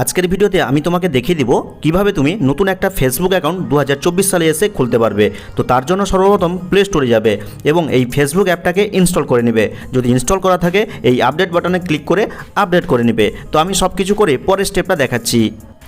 আজকের ভিডিওতে আমি তোমাকে দেখিয়ে দিব কীভাবে তুমি নতুন একটা ফেসবুক অ্যাকাউন্ট দু হাজার চব্বিশ সালে এসে খুলতে পারবে। তো তার জন্য সর্বপ্রথম প্লে স্টোরে যাবে এবং এই ফেসবুক অ্যাপটাকে ইনস্টল করে নেবে। যদি ইনস্টল করা থাকে, এই আপডেট বাটনে ক্লিক করে আপডেট করে নেবে। তো আমি সব কিছু করে পরের স্টেপটা দেখাচ্ছি।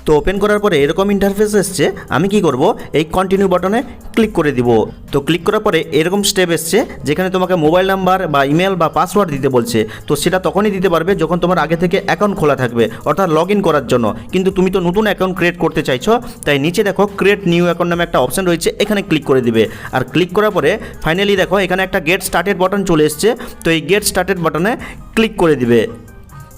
তো ওপেন করার পরে এরকম ইন্টারফেস এসছে, আমি কি করব? এই কন্টিনিউ বাটনে ক্লিক করে দিব। তো ক্লিক করার পরে এরকম স্টেপ এসছে, যেখানে তোমাকে মোবাইল নাম্বার বা ইমেল বা পাসওয়ার্ড দিতে বলছে। তো সেটা তখনই দিতে পারবে যখন তোমার আগে থেকে অ্যাকাউন্ট খোলা থাকবে, অর্থাৎ লগ করার জন্য। কিন্তু তুমি তো নতুন অ্যাকাউন্ট ক্রিয়েট করতে চাইছো, তাই নিচে দেখো ক্রিয়েট নিউ অ্যাকাউন্ট নামে একটা অপশন রয়েছে, এখানে ক্লিক করে দিবে। আর ক্লিক করার পরে ফাইনালি দেখো এখানে একটা গেট স্টার্টেড বাটন চলে এসছে, তো এই গেট স্টার্টেড বাটনে ক্লিক করে দিবে।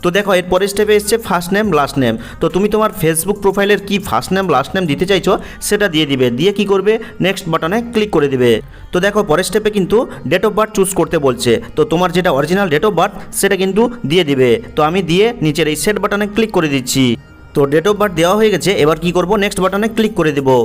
তো দেখো এর পরের স্টেপে এসছে ফার্স্ট নেম লাস্ট নেম তো তুমি তোমার ফেসবুক প্রোফাইলের কি ফার্স্ট নেম লাস্ট নেম দিতে চাইছো, সেটা দিয়ে দিবে। দিয়ে কি করবে? নেক্সট বাটনে ক্লিক করে দিবে। তো দেখো, পরের স্টেপে কিন্তু ডেট অফ বার্থ চুজ করতে বলছে। তো তোমার যেটা অরিজিনাল ডেট অফ বার্থ সেটা কিন্তু দিয়ে দিবে। তো আমি দিয়ে নিচের এই সেট বাটনে ক্লিক করে দিচ্ছি। তো ডেট অফ বার্থ দেওয়া হয়ে গেছে, এবার কি করব? নেক্সট বাটনে ক্লিক করে দেবো।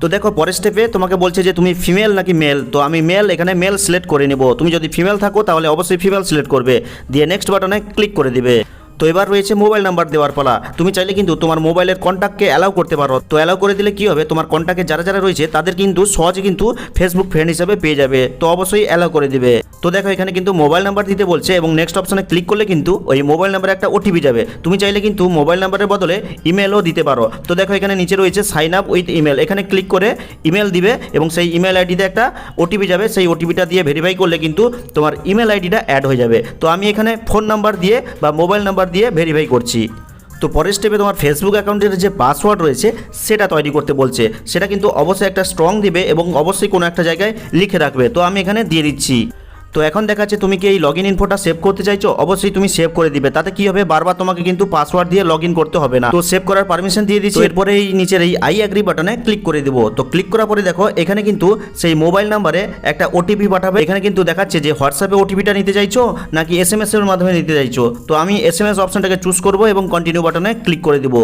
তো দেখো, পরের স্টেপে তোমাকে বলছে যে তুমি ফিমেল নাকি মেল তো আমি মেল এখানে মেল সিলেক্ট করে নেব। তুমি যদি ফিমেল থাকো, তাহলে অবশ্যই ফিমেল সিলেক্ট করবে। দিয়ে নেক্সট বাটনে ক্লিক করে দিবে। তো এবার রয়েছে মোবাইল নাম্বার দেওয়ার পালা। তুমি চাইলে কিন্তু তোমার মোবাইলের কন্ট্যাক্টকে অ্যালাউ করতে পারো। তো অ্যালাউ করে দিলে কি হবে? তোমার কন্ট্যাক্টে যারা যারা রয়েছে, তাদের কিন্তু সহজে কিন্তু ফেসবুক ফ্রেন্ড হিসাবে পেয়ে যাবে। তো অবশ্যই অ্যালাউ করে দিবে। তো দেখো, এখানে কিন্তু মোবাইল নাম্বার দিতে বলছে এবং নেক্সট অপশনে ক্লিক করলে কিন্তু ওই মোবাইল নাম্বারে একটা ওটিপি যাবে। তুমি চাইলে কিন্তু মোবাইল নাম্বারের বদলে ইমেলও দিতে পারো। তো দেখো, এখানে নিচে রয়েছে সাইন আপ উইথ ইমেল এখানে ক্লিক করে ইমেল দিবে এবং সেই ইমেল আইডিতে একটা ওটিপি যাবে। সেই ওটিপিটা দিয়ে ভেরিফাই করলে কিন্তু তোমার ইমেল আইডিটা অ্যাড হয়ে যাবে। তো আমি এখানে ফোন নাম্বার দিয়ে বা মোবাইল নাম্বার দিয়ে ভেরিফাই করছি। তো পরের স্টেপে তোমার ফেসবুক অ্যাকাউন্টের যে পাসওয়ার্ড রয়েছে, সেটা তৈরি করতে বলছে। সেটা কিন্তু অবশ্যই একটা স্ট্রং দিবে এবং অবশ্যই কোনো একটা জায়গায় লিখে রাখবে। তো আমি এখানে দিয়ে দিচ্ছি। তো এখন দেখাচ্ছে তুমি কি এই লগ ইন ইনফোটা সেভ করতে চাইছো? অবশ্যই তুমি সেভ করে দিবে। তাতে কি হবে? বারবার তোমাকে কিন্তু পাসওয়ার্ড দিয়ে লগ ইন করতে হবে না। তো সেভ করার পারমিশন দিয়ে দিচ্ছি। এরপরে এই নিচের এই আই অ্যাগ্রি বাটনে ক্লিক করে দিব। তো ক্লিক করার পরে দেখো এখানে কিন্তু সেই মোবাইল নাম্বারে একটা ওটিপি পাঠাবে। এখানে কিন্তু দেখাচ্ছে যে হোয়াটসঅ্যাপে ওটিপিটা নিতে চাইছো নাকি এস এম এস এর মাধ্যমে নিতে চাইছো। তো আমি এস এম এস অপশনটাকে চুজ করব এবং কন্টিনিউ বাটনে ক্লিক করে দিব।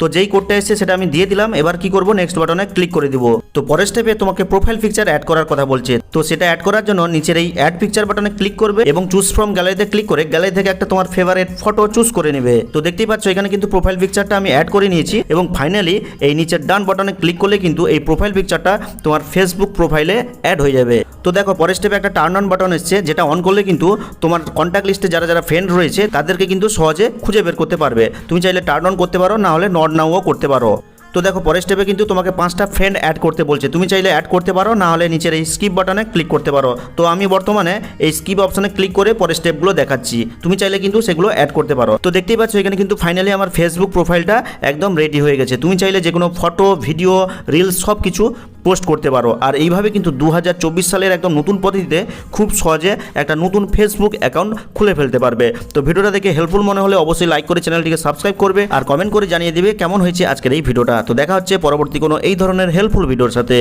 তো যেই কোডটা এসেছে সেটা আমি দিয়ে দিলাম। এবার কি করব? নেক্সট বাটনে ক্লিক করে দিব। তো পরের স্টেপে তোমাকে প্রোফাইল পিকচার অ্যাড করার কথা বলছে। তো সেটা অ্যাড করার জন্য নিচের এই অ্যাড পিকচার বাটনে ক্লিক করবে এবং চুজ ফ্রম গ্যালারিতে ক্লিক করে গ্যালারি থেকে একটা তোমার ফেভারিট ফটো চুজ করে নেবে। তো দেখতেই পাচ্ছ, এখানে কিন্তু প্রোফাইল পিকচারটা আমি অ্যাড করে নিয়েছি এবং ফাইনালি এই নিচের ডান বাটনে ক্লিক করলে কিন্তু এই প্রোফাইল পিকচারটা তোমার ফেসবুক প্রোফাইলে অ্যাড হয়ে যাবে। তো দেখো, পরের স্টেপে একটা টার্ন অন বাটন এসছে, যেটা অন করলে কিন্তু তোমার কন্ট্যাক্ট লিস্টে যারা যারা ফ্রেন্ড রয়েছে, তাদেরকে কিন্তু সহজে খুঁজে বের করতে পারবে। তুমি চাইলে টার্ন অন করতে পারো, না হলে নট নাও করতে পারো। তো দেখো, পরের স্টেপে কিন্তু তোমাকে পাঁচটা ফ্রেন্ড অ্যাড করতে বলছে। তুমি চাইলে অ্যাড করতে পারো, না হলে নিচের এই স্কিপ বাটনে ক্লিক করতে পারো। তো আমি বর্তমানে এই স্কিপ অপশনে ক্লিক করে পরের স্টেপগুলো দেখাচ্ছি। তুমি চাইলে কিন্তু সেগুলো অ্যাড করতে পারো। তো দেখতেই পাচ্ছ, এখানে কিন্তু ফাইনালি আমার ফেসবুক প্রোফাইলটা একদম রেডি হয়ে গেছে। তুমি চাইলে যে কোনো ফটো ভিডিও রিলস সব কিছু পোস্ট করতে পারো। আর এইভাবে কিন্তু দু হাজার চব্বিশ সালের একদম নতুন পদ্ধতিতে খুব সহজে একটা নতুন ফেসবুক অ্যাকাউন্ট খুলে ফেলতে পারবে। তো ভিডিওটা দেখে হেল্পফুল মনে হলে অবশ্যই লাইক করে চ্যানেলটিকে সাবস্ক্রাইব করবে আর কমেন্ট করে জানিয়ে দিবে কেমন হয়েছে আজকের এই ভিডিওটা। তো দেখা হচ্ছে পরবর্তী কোনো এই ধরনের হেল্পফুল ভিডিওর সাথে।